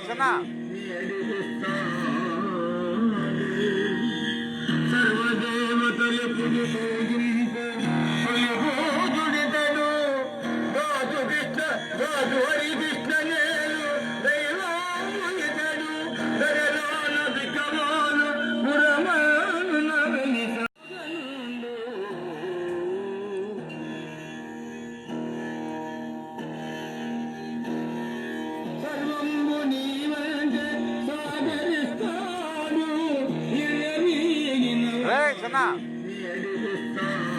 చిన్న సర్వదేవతలు 你也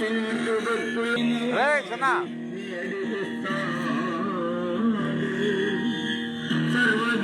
దర్శించు భక్తులను